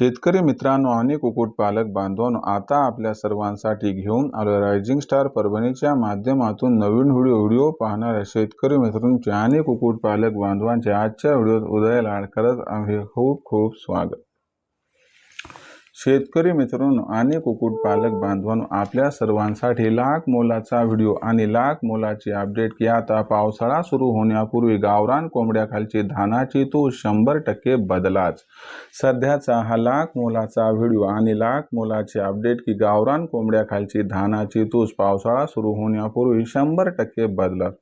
शेतकरी मित्रांनो आणि कुक्कुटपालक बांधवांनो आता आपल्या सर्वांसाठी घेऊन आलो रायझिंग स्टार परभणीच्या माध्यमातून नवीन व्हिडिओ व्हिडिओ पाहणाऱ्या शेतकरी मित्रांचे आणि कुक्कुटपालक बांधवांचे आजच्या व्हिडिओत उदय लाड करत आम्ही खूप खूप स्वागत. शेतकरी मित्रांनो आणि कुक्कुटपालक बांधवांनो आपल्या सर्वांसाठी लाख मोलाचा व्हिडिओ आणि लाख मोलाची अपडेट की आता पावसाळा सुरू होण्यापूर्वी गावरान कोंबड्याखालची धानाची तो शंभर टक्के बदलाच. सध्याचा हा लाख मोलाचा व्हिडिओ आणि लाख मोलाची अपडेट की गावरान कोंबड्याखालची धानाची तूस पावसाळा सुरू होण्यापूर्वी शंभर टक्के बदलत.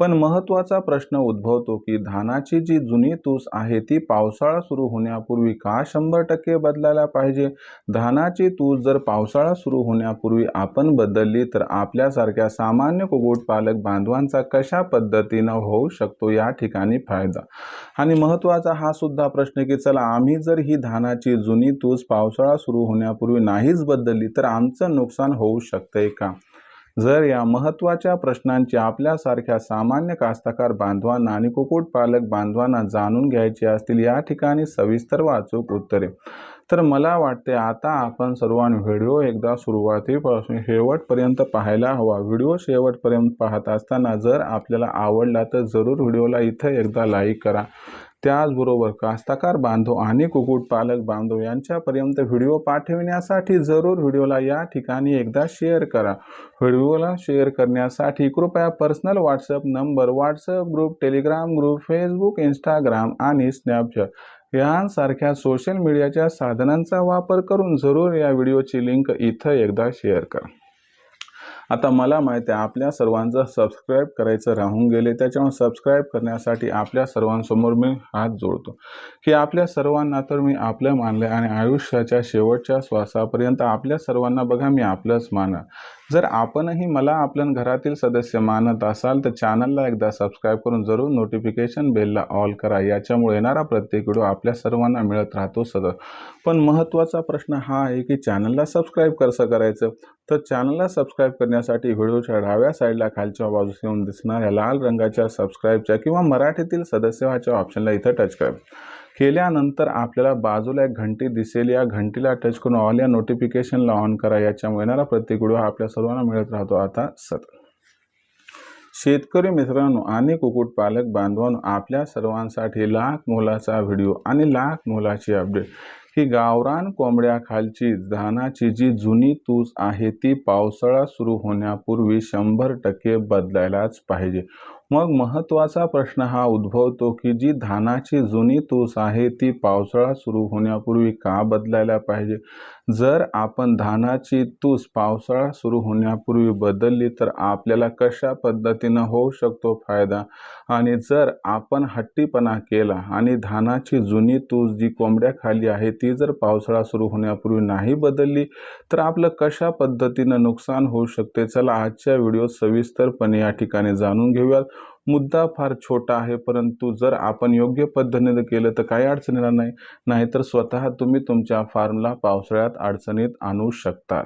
पण महत्त्वाचा प्रश्न उद्भवतो की धानाची जी जुनी तूस आहे ती पावसाळा सुरू होण्यापूर्वी का शंभर टक्के बदलायला पाहिजे? धानाची तूस जर पावसाळा सुरू होण्यापूर्वी आपण बदलली तर आपल्यासारख्या सामान्य कुक्कुटपालक बांधवांचा कशा पद्धतीनं होऊ शकतो या ठिकाणी फायदा? आणि महत्त्वाचा हा सुद्धा प्रश्न की चला आम्ही जर ही धानाची जुनी तूस पावसाळा सुरू होण्यापूर्वी नाहीच बदलली तर आमचं नुकसान होऊ शकतंय का? जर या महत्त्वाच्या प्रश्नांची आपल्यासारख्या सामान्य कास्तकार बांधवांना आणि कुक्कुटपालक बांधवांना जाणून घ्यायची असतील या ठिकाणी सविस्तर वाचूक उत्तरे. तर मला वाटते आता आपण सर्वांनी व्हिडिओ एकदा सुरुवातीपासून शेवटपर्यंत पाहायला हवा. व्हिडिओ शेवटपर्यंत पाहत असताना जर आपल्याला आवडला तर जरूर व्हिडिओला इथं एकदा लाईक करा. त्याचबरोबर कास्तकार बांधव आणि कुक्कुटपालक बांधव यांच्यापर्यंत व्हिडिओ पाठविण्यासाठी जरूर व्हिडिओला या ठिकाणी एकदा शेअर करा. व्हिडिओला शेअर करण्यासाठी कृपया personal WhatsApp number WhatsApp group Telegram group Facebook Instagram आणि स्नॅपचॅट यांसारख्या सोशल मीडियाच्या साधनांचा वापर करून जरूर या व्हिडिओची लिंक इथं एकदा शेअर करा. आता मला माहिती आहे आपल्या सर्वांचं सबस्क्राईब करायचं राहून गेले त्याच्यामुळे सबस्क्राईब करण्यासाठी आपल्या सर्वांसमोर मी हात जोडतो. की आपल्या सर्वांना तर मी आपलं मानलं आणि आयुष्याच्या शेवटच्या श्वासापर्यंत आपल्या सर्वांना बघा मी आपलंच माना जर आपणही मला आपल्या घरातील सदस्य मानत असाल तर चॅनलला एकदा सबस्क्राईब करून जरूर नोटिफिकेशन बेलला ऑल करा. याच्यामुळे येणारा प्रत्येक व्हिडिओ आपल्या सर्वांना मिळत राहतो सतत. पण महत्त्वाचा प्रश्न हा आहे की चॅनलला सबस्क्राईब कसं करायचं? तर चॅनलला सबस्क्राईब करण्यासाठी व्हिडिओच्या डाव्या साईडला खालच्या बाजूस येऊन दिसणाऱ्या लाल रंगाच्या सबस्क्राईबच्या किंवा मराठीतील सदस्य ऑप्शनला इथं टच करा. केल्यानंतर आपल्याला बाजूला एक घंटी दिसेल. या घंटीला टच करून ऑल या नोटिफिकेशनला ऑन करा. याच्यामुळे येणारा प्रत्येक व्हिडिओ हा आपल्या सर्वांना मिळत राहतो. आता सतत शेतकरी मित्रांनो आणि कुक्कुटपालक बांधवांनो आपल्या सर्वांसाठी लाख मोलाचा व्हिडिओ आणि लाख मोलाची अपडेट ही गावरान कोंबड्याखालची धानाची जी जुनी तूस आहे ती पावसाळा सुरू होण्यापूर्वी शंभर टक्के बदलायलाच पाहिजे. मग महत्त्वाचा प्रश्न हा उद्भवतो की जी धानाची जुनी तूस आहे ती पावसाळा सुरू होण्यापूर्वी का बदलायला पाहिजे? जर आपण धानाची तूस पावसाळा सुरू होण्यापूर्वी बदलली तर आपल्याला कशा पद्धतीनं होऊ शकतो फायदा? आणि जर आपण हट्टीपणा केला आणि धानाची जुनी तूस जी कोंबड्याखाली आहे ती जर पावसाळा सुरू होण्यापूर्वी नाही बदलली तर आपलं कशा पद्धतीनं नुकसान होऊ शकते? चला आजच्या व्हिडिओ सविस्तरपणे या ठिकाणी जाणून घेऊयात. मुद्दा फार छोटा आहे परंतु जर आपण योग्य पद्धतीने केलं तर काही अडचण येणार नाही. नाहीतर स्वतः तुम्ही तुमच्या फार्मला पावसाळ्यात अडचणीत आणू शकतात.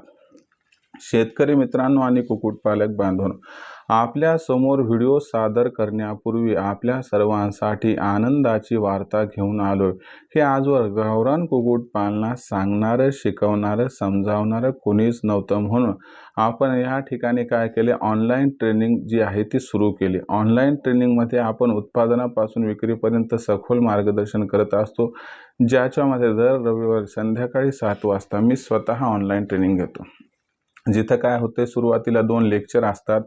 शेतकरी मित्रांनो आणि कुक्कुटपालक बांधून आपल्यासमोर व्हिडिओ सादर करण्यापूर्वी आपल्या सर्वांसाठी आनंदाची वार्ता घेऊन आलोय. हे आजवर गावरान कुक्कुटपालना सांगणारं शिकवणारं समजावणारं कोणीच नव्हतं म्हणून आपण या ठिकाणी काय केले? ऑनलाईन ट्रेनिंग जी आहे ती सुरू केली. ऑनलाईन ट्रेनिंगमध्ये आपण उत्पादनापासून विक्रीपर्यंत सखोल मार्गदर्शन करत असतो. ज्याच्यामध्ये दर रविवारी संध्याकाळी सात वाजता मी स्वतः ऑनलाईन ट्रेनिंग घेतो. जिथं काय होते सुरुवातीला दोन लेक्चर असतात.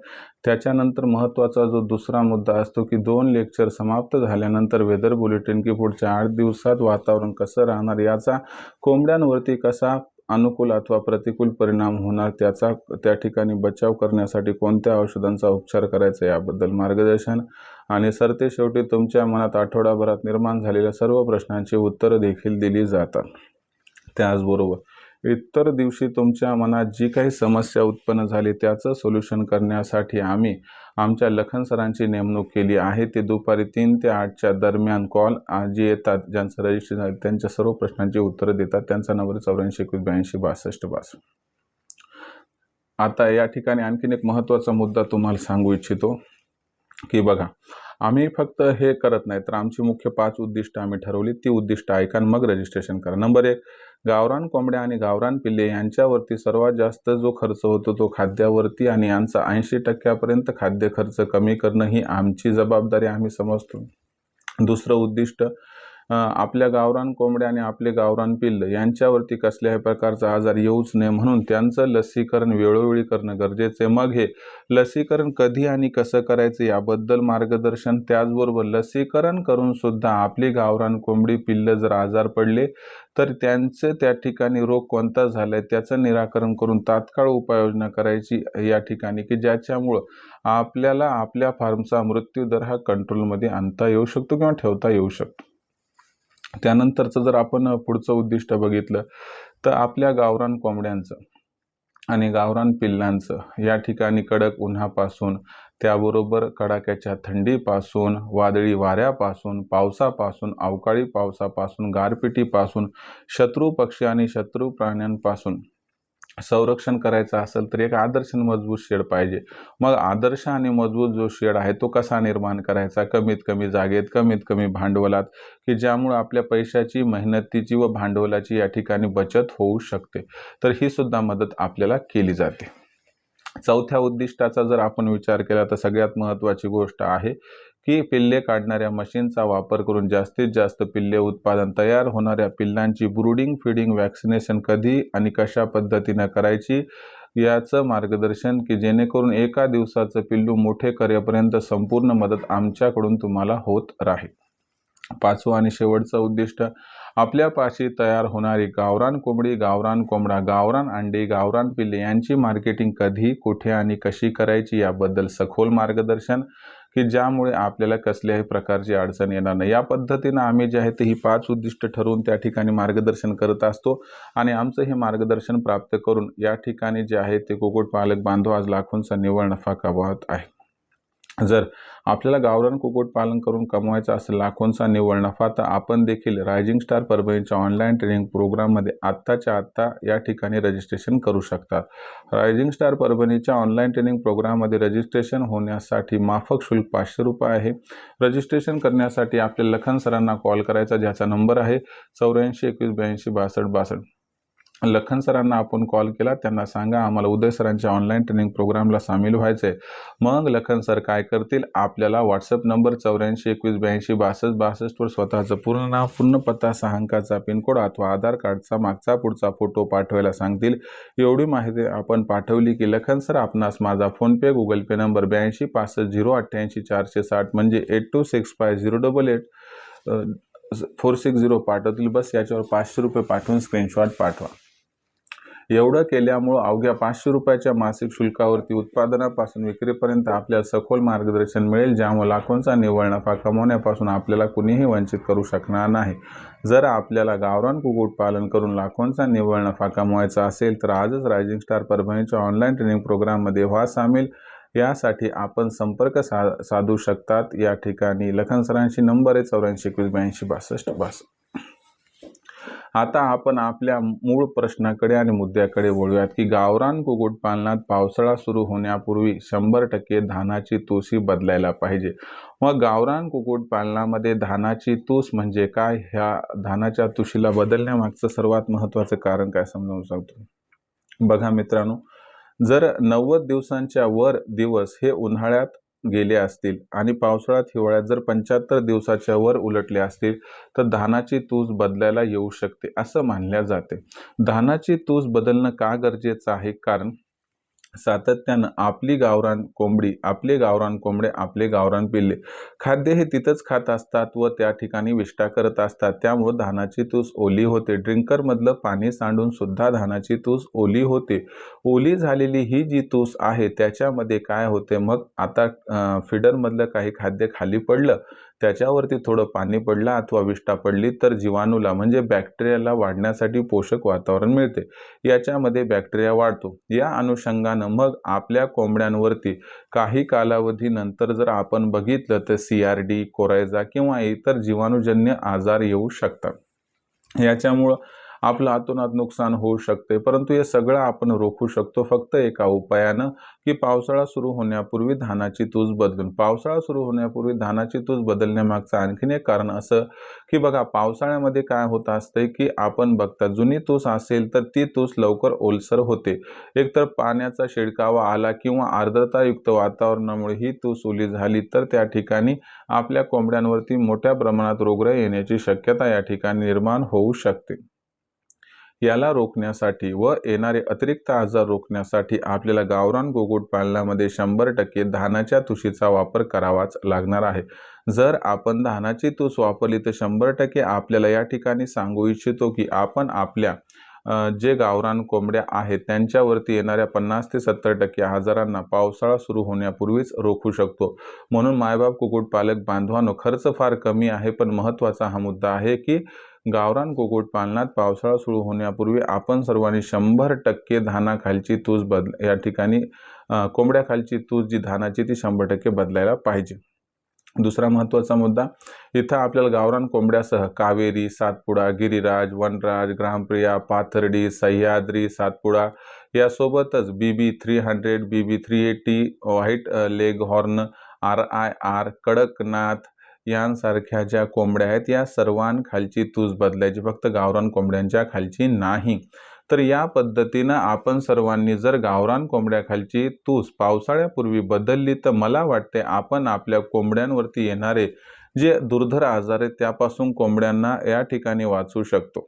त्याच्यानंतर महत्त्वाचा जो दुसरा मुद्दा असतो की दोन लेक्चर समाप्त झाल्यानंतर वेदर बुलेटिन की पुढच्या आठ दिवसात वातावरण कसं राहणार याचा कोंबड्यांवरती कसा अनुकूल अथवा प्रतिकूल परिणाम होणार त्याचा त्या ठिकाणी बचाव करण्यासाठी कोणत्या औषधांचा उपचार करायचा याबद्दल मार्गदर्शन आणि सरते शेवटी तुमच्या मनात आठवडाभरात निर्माण झालेल्या सर्व प्रश्नांची उत्तरं देखील दिली जातात. त्याचबरोबर इतर दिवशी तुमच्या मनात जी काही समस्या उत्पन्न झाली त्याचं सोल्युशन करण्यासाठी आम्ही आमच्या लखन सरांची नेमणूक केली आहे. ते दुपारी तीन ते आठच्या दरम्यान कॉल जे येतात ज्यांचं रजिस्ट्रेशन आहे त्यांच्या सर्व प्रश्नांची उत्तरं देतात. त्यांचा नंबर चौऱ्याऐंशी एकवीस ब्याऐंशी बासष्ट बासष्ट. आता या ठिकाणी आणखीन एक महत्त्वाचा मुद्दा तुम्हाला सांगू इच्छितो की बघा आम्ही फक्त हे करत नाही तर आमची मुख्य पाच उद्दिष्ट आम्ही ठरवली. ती उद्दिष्ट ऐका मग रजिस्ट्रेशन करा. नंबर एक गावरान कोंबड्या आणि गावरान पिल्ले यांच्यावरती सर्वात जास्त जो खर्च होतो तो खाद्यावरती आणि यांचा ऐंशी टक्क्यापर्यंत खाद्य खर्च कमी करणं ही आमची जबाबदारी आम्ही समजतो. दुसरं उद्दिष्ट आपल्या गावरान कोंबड्या आणि आपले गावरान पिल्ल यांच्यावरती कसल्याही प्रकारचा आजार येऊच नये म्हणून त्यांचं लसीकरण वेळोवेळी करणं गरजेचं आहे. मग हे लसीकरण कधी आणि कसं करायचं याबद्दल मार्गदर्शन त्याचबरोबर लसीकरण करून सुद्धा आपली गावरान कोंबडी पिल्ल जर आजार पडले तर त्यांचं त्या ठिकाणी रोग कोणता झालाय त्याचं निराकरण करून तात्काळ उपाययोजना करायची या ठिकाणी की ज्याच्यामुळं आपल्याला आपल्या फार्मचा मृत्यू दर हा कंट्रोलमध्ये आणता येऊ शकतो किंवा ठेवता येऊ शकतो. त्यानंतरचं जर आपण पुढचं उद्दिष्ट बघितलं तर आपल्या गावरान कोंबड्यांचं आणि गावरान पिल्लांचं या ठिकाणी कडक उन्हापासून त्याबरोबर कडाक्याच्या थंडीपासून वादळी वाऱ्यापासून पावसापासून अवकाळी पावसापासून गारपिटीपासून शत्रू पक्षी आणि शत्रू प्राण्यांपासून संरक्षण करायचं असेल तर एक आदर्श आणि मजबूत शेड पाहिजे. मग आदर्श आणि मजबूत जो शेड आहे तो कसा निर्माण करायचा? कमीत कमी जागेत कमीत कमी भांडवलात की ज्यामुळे आपल्या पैशाची मेहनतीची व भांडवलाची या ठिकाणी बचत होऊ शकते? तर ही सुद्धा मदत आपल्याला केली जाते. चौथ्या उद्दिष्टाचा जर आपण विचार केला तर सगळ्यात महत्त्वाची गोष्ट आहे की पिल्ले काढणाऱ्या मशीनचा वापर करून जास्तीत जास्त पिल्ले उत्पादन तयार होणाऱ्या पिल्लांची ब्रुडिंग फिडिंग वॅक्सिनेशन कधी आणि कशा पद्धतीनं करायची याचं मार्गदर्शन की जेणेकरून एका दिवसाचं पिल्लू मोठे करेपर्यंत संपूर्ण मदत आमच्याकडून तुम्हाला होत राहील. पाचवं आणि शेवटचं उद्दिष्ट आपल्यापाशी तयार होणारी गावरान कोंबडी गावरान कोंबडा गावरान अंडी गावरान पिल्ले यांची मार्केटिंग कधी कुठे आणि कशी करायची याबद्दल सखोल मार्गदर्शन की ज्यामुळे आपल्याला कसल्याही प्रकारची अडचण येणार नाही. या पद्धतीनं आम्ही जे आहे ते ही पाच उद्दिष्ट ठरवून त्या ठिकाणी मार्गदर्शन करत असतो. आणि आमचं हे मार्गदर्शन प्राप्त करून या ठिकाणी जे आहे ते कुक्कुटपालक बांधव आज लाखोंचा निव्वळ नफा कमावत आहे जर आपल्याला गावरान कुक्कुटपालन करून कमवायचा असेल लाखोंचा निव्वळ नफा तर आपण देखील रायझिंग स्टार परभणीच्या ऑनलाईन ट्रेनिंग प्रोग्राममध्ये आत्ताच्या आत्ता या ठिकाणी रजिस्ट्रेशन करू शकतात. रायझिंग स्टार परभणीच्या ऑनलाईन ट्रेनिंग प्रोग्राममध्ये रजिस्ट्रेशन होण्यासाठी माफक शुल्क पाचशे रुपये आहे. रजिस्ट्रेशन करण्यासाठी आपल्या लखन सरांना कॉल करायचा ज्याचा नंबर आहे चौऱ्याऐंशी एकवीस ब्याऐंशी बासष्ट बासष्ट. लखन सरांना आपण कॉल केला. त्यांना सांगा आम्हाला उदय सरांच्या ऑनलाईन ट्रेनिंग प्रोग्रामला सामील व्हायचं आहे मग लखन सर काय करतील? आपल्याला व्हॉट्सअप नंबर चौऱ्याऐंशी एकवीस ब्याऐंशी बासष्ट बासष्टवर स्वतःचं पूर्ण नाव पूर्ण पत्ता सहा अंकाचा पिनकोड अथवा आधार कार्डचा मागचा पुढचा फोटो पाठवायला सांगतील. एवढी माहिती आपण पाठवली की लखन सर आपणास माझा फोनपे गुगल पे नंबर ब्याऐंशी पासष्ट झिरो अठ्ठ्याऐंशी चारशे साठ म्हणजे eight two six five zero double eight four six zero पाठवतील. बस याच्यावर पाचशे रुपये पाठवून स्क्रीनशॉट पाठवा. एवढं केल्यामुळं अवघ्या पाचशे रुपयाच्या मासिक शुल्कावरती उत्पादनापासून विक्रीपर्यंत आपल्याला सखोल मार्गदर्शन मिळेल ज्यामुळे लाखोंचा निव्वळ नफा कमवण्यापासून आपल्याला कुणीही वंचित करू शकणार नाही. जर आपल्याला गावरान कुक्कुटपालन करून लाखोंचा निव्वळ नफा कमवायचा असेल तर आजच रायझिंग स्टार परभणीच्या ऑनलाईन ट्रेनिंग प्रोग्राममध्ये व्हा सामील. यासाठी आपण संपर्क सा साधू शकतात. या ठिकाणी लखन सरांशी नंबर आहे चौऱ्याऐंशी एकवीस ब्याऐंशी बासष्ट बासष्ट. आता आपण आपल्या मूळ प्रश्नाकडे आणि मुद्द्याकडे वळूयात की गावरान कुक्कुटपालनात पावसाळा सुरू होण्यापूर्वी शंभर टक्के धानाची तुसी बदलायला पाहिजे. मग गावरान कुक्कुटपालनामध्ये धानाची तूस म्हणजे काय? ह्या धानाच्या तुशीला बदलण्यामागचं सर्वात महत्त्वाचं कारण काय समजावून सांगतो? बघा मित्रांनो जर नव्वद दिवसांच्या वर दिवस हे उन्हाळ्यात गेले असतील आणि पावसाळ्यात हिवाळ्यात जर पंच्याहत्तर दिवसाच्या वर उलटले असतील तर धानाची तूज बदलायला येऊ शकते असं मानल्या जाते. धानाची तूस बदलणं का गरजेचं आहे? कारण सातत्यानं आपली गावरान कोंबडी आपले गावरान कोंबडे आपले गावरान पिल्ले. खाद्य हे तिथंच खात असतात व त्या ठिकाणी विष्ठा करत असतात. त्यामुळं धानाची तूस ओली होते. ड्रिंकरमधलं पाणी सांडून सुद्धा धानाची तूस ओली होते. ओली झालेली ही जी तूस आहे त्याच्यामध्ये काय होते? मग आता फिडरमधलं काही खाद्य खाली पडलं. त्याच्यावरती थोडं पाणी पडलं अथवा विष्ठा पडली तर जीवाणूला म्हणजे बॅक्टेरियाला वाढण्यासाठी पोषक वातावरण मिळते. याच्यामध्ये बॅक्टेरिया वाढतो. या अनुषंगानं मग आपल्या कोंबड्यांवरती काही कालावधीनंतर जर आपण बघितलं तर सी आर डी कोरायझा किंवा इतर जीवाणूजन्य आजार येऊ शकतात. याच्यामुळं आपलं अतोनात नुकसान होऊ शकते. परंतु हे सगळं आपण रोखू शकतो फक्त एका उपायानं की पावसाळा सुरू होण्यापूर्वी धानाची तूज बदलून. पावसाळा सुरू होण्यापूर्वी धानाची तूज बदलण्यामागचं आणखीन एक कारण असं की बघा पावसाळ्यामध्ये काय होत असतंय की आपण बघता जुनी तूस असेल तर ती तूस लवकर ओलसर होते. एकतर पाण्याचा शिडकावा आला किंवा आर्द्रतायुक्त वातावरणामुळे ही तूस ओली झाली तर त्या ठिकाणी आपल्या कोंबड्यांवरती मोठ्या प्रमाणात रोगराई येण्याची शक्यता या ठिकाणी निर्माण होऊ शकते. याला रोखण्यासाठी व येणारे अतिरिक्त आजार रोखण्यासाठी आपल्याला गावरान गोकुट पालनामध्ये शंभर टक्के धानाच्या तुशीचा वापर करावाच लागणार आहे. जर आपण धानाची तूस वापरली तर शंभर टक्के आपल्याला या ठिकाणी सांगू इच्छितो की आपण आपल्या जे गावरान कोंबड्या आहेत त्यांच्यावरती येणाऱ्या पन्नास ते सत्तर टक्के आजारांना पावसाळा सुरू होण्यापूर्वीच रोखू शकतो. म्हणून मायबाप कुक्कुटपालक बांधवांनो खर्च फार कमी आहे पण महत्त्वाचा हा मुद्दा आहे की गावरान कुक्कुटपालनात पावसाळा सुरू होण्यापूर्वी आपण सर्वांनी शंभर टक्के धानाखालची तूज बदल या ठिकाणी कोंबड्याखालची तूज जी धानाची ती शंभर टक्के बदलायला पाहिजे. दुसरा महत्त्वाचा मुद्दा इथं आपल्याला गावरान कोंबड्यासह कावेरी सातपुडा गिरिराज वनराज ग्रामप्रिया पाथर्डी सह्याद्री सातपुडा यासोबतच B B three hundred B B three eighty white leghorn R I R Kadaknath यांसारख्या ज्या कोंबड्या आहेत या सर्वांखालची तूज बदलायची. फक्त गावरान कोंबड्यांच्या खालची नाही. तर या पद्धतीनं आपण सर्वांनी जर गावरान कोंबड्याखालची तूस पावसाळ्यापूर्वी बदलली तर मला वाटते आपण आपल्या कोंबड्यांवरती येणारे जे दुर्धर आजार आहेत त्यापासून कोंबड्यांना या ठिकाणी वाचू शकतो.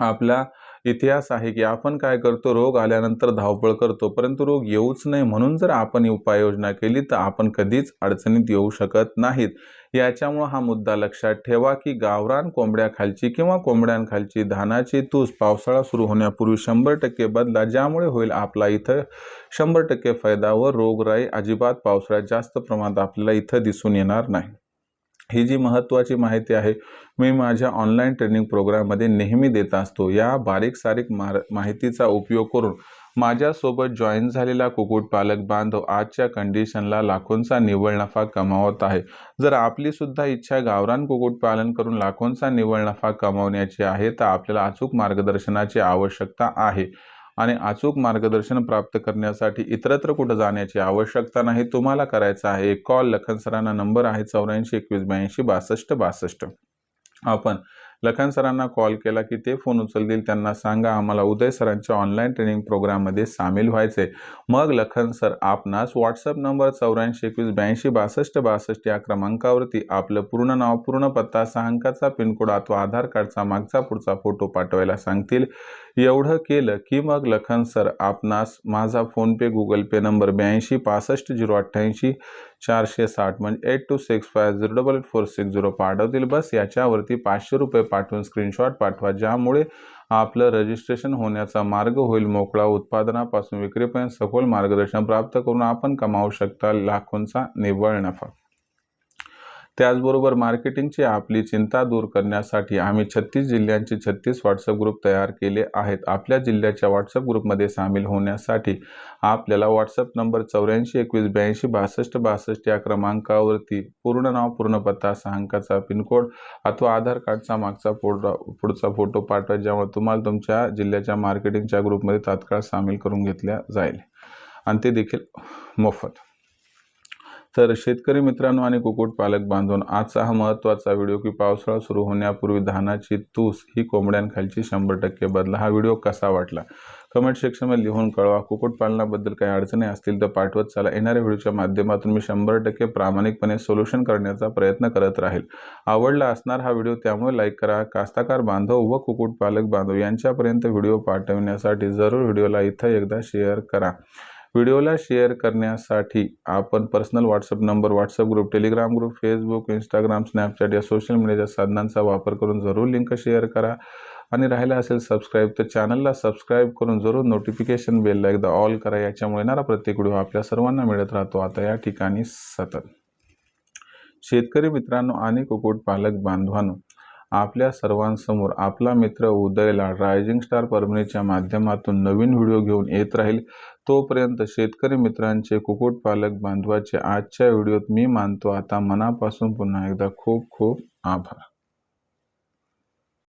आपला इतिहास आहे की आपण काय करतो रोग आल्यानंतर धावपळ करतो परंतु रोग येऊच नाही म्हणून जर आपण उपाययोजना केली तर आपण कधीच अडचणीत येऊ शकत नाहीत. याच्यामुळं हा मुद्दा लक्षात ठेवा की गावरान कोंबड्याखालची किंवा कोंबड्यांखालची धानाची तूस पावसाळा सुरू होण्यापूर्वी शंभर टक्के बदला ज्यामुळे होईल आपला इथं शंभर टक्के फायदा व रोगराई अजिबात पावसाळ्यात जास्त प्रमाणात आपल्याला इथं दिसून येणार नाही. ही जी महत्त्वाची माहिती आहे मी माझ्या ऑनलाईन ट्रेनिंग प्रोग्राममध्ये नेहमी देत असतो. या बारीक सारीक माहितीचा उपयोग करून माझ्यासोबत जॉईन झालेला कुक्कुटपालक बांधव आजच्या कंडिशनला लाखोंचा निव्वळ नफा कमावत आहे. जर आपलीसुद्धा इच्छा गावरान कुक्कुटपालन करून लाखोंचा निव्वळ नफा कमावण्याची आहे तर आपल्याला अचूक मार्गदर्शनाची आवश्यकता आहे. आणि अचूक मार्गदर्शन प्राप्त करण्यासाठी इतरत्र कुठं जाण्याची आवश्यकता नाही तुम्हाला करायचं आहे. एक कॉल लखन सरांना नंबर आहे चौऱ्याऐंशी एकवीस ब्याऐंशी बासष्ट बासष्ट. आपण लखन सरांना कॉल केला की ते फोन उचलतील. त्यांना सांगा आम्हाला उदय सरांच्या ऑनलाईन ट्रेनिंग प्रोग्राममध्ये सामील व्हायचे मग लखन सर आपणास व्हॉट्सअप नंबर चौऱ्याऐंशी एकवीस ब्याऐंशी बासष्ट बासष्ट या क्रमांकावरती आपलं पूर्ण नाव पूर्ण पत्ता सहा अंकाचा पिनकोड अथवा आधार कार्डचा मागचा पुढचा फोटो पाठवायला सांगतील. एवढं केलं की मग लखन सर आपणास माझा फोनपे गुगल पे नंबर ब्याऐंशी पासष्ट झिरो अठ्ठ्याऐंशी चारशे साठ म्हणजे eight two six five zero double eight four six zero पाठवतील. बस याच्यावरती पाचशे रुपये पाठवून स्क्रीनशॉट पाठवा ज्यामुळे आपलं रजिस्ट्रेशन होण्याचा मार्ग होईल. मोकळा उत्पादनापासून विक्रीपर्यंत सखोल मार्गदर्शन प्राप्त करून आपण कमावू शकता लाखोंचा निव्वळ नफा. त्याचबरोबर मार्केटिंगची आपली चिंता दूर करण्यासाठी आम्ही छत्तीस जिल्ह्यांचे छत्तीस व्हॉट्सअप ग्रुप तयार केले आहेत. आपल्या जिल्ह्याच्या व्हॉट्सअप ग्रुपमध्ये सामील होण्यासाठी आपल्याला व्हॉट्सअप नंबर चौऱ्याऐंशी एकवीस ब्याऐंशी बासष्ट बासष्ट या क्रमांकावरती पूर्ण नाव पूर्ण पत्ता सहा अंकाचा पिनकोड अथवा आधार कार्डचा मागचा फोटो पुढचा फोटो पाठवा ज्यामुळे तुम्हाला तुमच्या जिल्ह्याच्या मार्केटिंगच्या ग्रुपमध्ये तात्काळ सामील करून घेतल्या जाईल. आणि ते देखील मोफत. तर शेतकरी मित्रांनो आणि कुक्कुटपालक बांधून आजचा हा महत्त्वाचा व्हिडिओ की पावसाळा सुरू होण्यापूर्वी धानाची तूस ही कोंबड्यांखालची शंभर टक्के बदला. हा व्हिडिओ कसा वाटला? कमेंट सेक्शनमध्ये लिहून कळवा. कुक्कुटपालनाबद्दल काही अडचणी असतील तर पाठवत चला. येणाऱ्या व्हिडिओच्या माध्यमातून मी शंभर टक्के प्रामाणिकपणे सोल्युशन करण्याचा प्रयत्न करत राहील. आवडला असणार हा व्हिडिओ त्यामुळे लाईक करा. कास्ताकार बांधव व कुक्कुटपालक बांधव यांच्यापर्यंत व्हिडिओ पाठवण्यासाठी जरूर व्हिडिओला इथं एकदा शेअर करा. व्हिडिओला शेअर करण्यासाठी आपण personal WhatsApp number WhatsApp group Telegram group Facebook Instagram Snapchat या सोशल मीडियाच्या साधनांचा वापर करून जरूर लिंक शेअर करा. आणि राहिला असेल सबस्क्राईब तर चॅनलला सबस्क्राईब करून जरूर नोटिफिकेशन बेलला एकदा ऑल करा. याच्यामुळे येणारा प्रत्येक व्हिडिओ आपल्या सर्वांना मिळत राहतो. आता या ठिकाणी सतत. शेतकरी मित्रांनो आणि कुक्कुटपालक बांधवांनो आपल्या सर्वांसमोर आपला मित्र उदयला रायझिंग स्टार परभणीच्या माध्यमातून नवीन व्हिडिओ घेऊन येत राहील. तोपर्यंत शेतकरी मित्रांचे कुक्कुटपालक बांधवाचे आजच्या व्हिडिओत मी मानतो. आता मनापासून पुन्हा एकदा खूप खूप आभार.